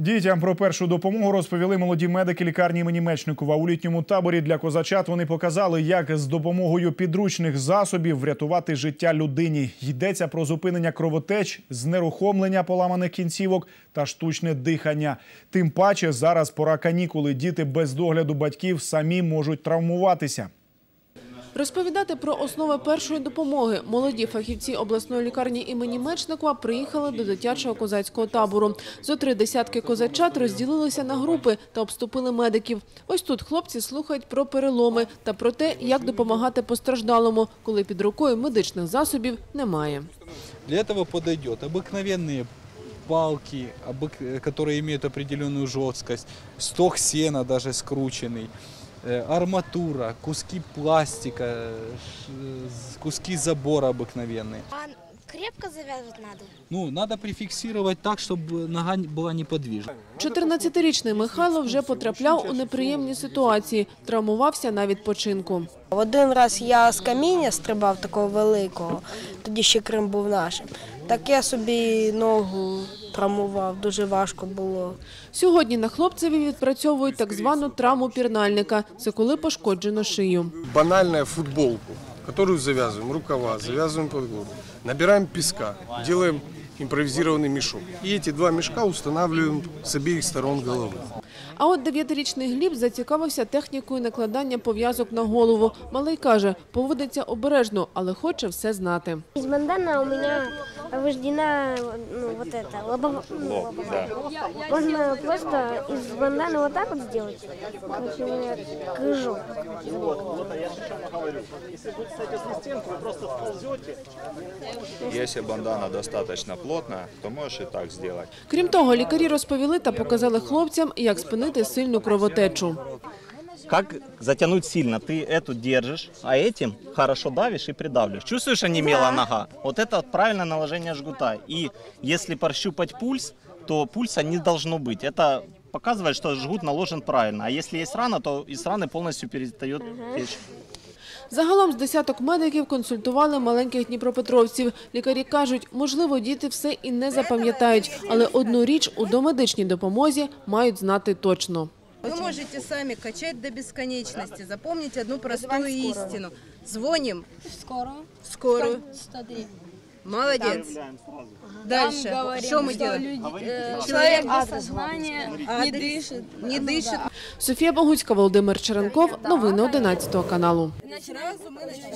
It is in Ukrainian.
Дітям про першу допомогу розповіли молоді медики лікарні імені Мечникова. У літньому таборі для козачат вони показали, як з допомогою підручних засобів врятувати життя людині. Йдеться про зупинення кровотеч, знерухомлення поламаних кінцівок та штучне дихання. Тим паче зараз пора канікули. Діти без догляду батьків самі можуть травмуватися. Розповідати про основи першої допомоги молоді фахівці обласної лікарні імені Мечникова приїхали до дитячого козацького табору. Зо три десятки козачат розділилися на групи та обступили медиків. Ось тут хлопці слухають про переломи та про те, як допомагати постраждалому, коли під рукою медичних засобів немає. Для этого подойдет обыкновенные палки, обык- которые имеют определенную жесткость, сток сена даже скрученный, э, арматура, куски пластика, э, ш- з- куски забора обыкновенные. А крепко завязывать надо? Ну, надо прификсировать так, чтобы нога была неподвижна. 14-річний Михайло вже потрапляв у неприємні ситуації, травмувався на відпочинку. Один раз я з каміння стрибав такого великого, тоді ще Крим був нашим. Так я собі ногу травмував, дуже важко було. Сьогодні на хлопцеві відпрацьовують так звану травму пірнальника. Це коли пошкоджено шию. банальная футболку, которую завязываем, рукава, завязываем под горло. Набираем песка, делаем импровизированный мешок. И эти два мешка устанавливаем с обеих сторон головы. А от дев'ятирічний Гліб зацікавився технікою накладання пов'язок на голову. Малий каже, поводиться обережно, але хоче все знати. Из бандана у меня вождена ну, вот это, лобов... ну, лобовая. Можно просто из банданы вот так вот сделать. Короче, у меня крыжок. Если бандана достаточно плотная, то можешь и так сделать. Крім того, лікарі розповіли та показали хлопцям, як спинити сильну кровотечу. Как затянуть сильно? Ты эту держишь, а этим хорошо давишь и придавливаешь. Чувствуешь, онемела нога? Вот это вот правильное наложение жгута. И если прощупать пульс, то пульса не должно быть. Это показывает, что жгут наложен правильно. А если есть рана, то из раны полностью перестает течь. Загалом з десяток медиків консультували маленьких дніпропетровців. Лікарі кажуть, можливо, діти все і не запам'ятають, але одну річ у домедичній допомозі мають знати точно. Вы можете сами качать до бесконечности. Запомните одну простую истину. Звоним Скоро. в скорую. 103. Молодец. Дальше. Что мы делаем? Человек без сознания, не дышит. Не дышит. Софія Богуцька, Володимир Черенков. Новини 11 каналу. Сразу мы начинаем.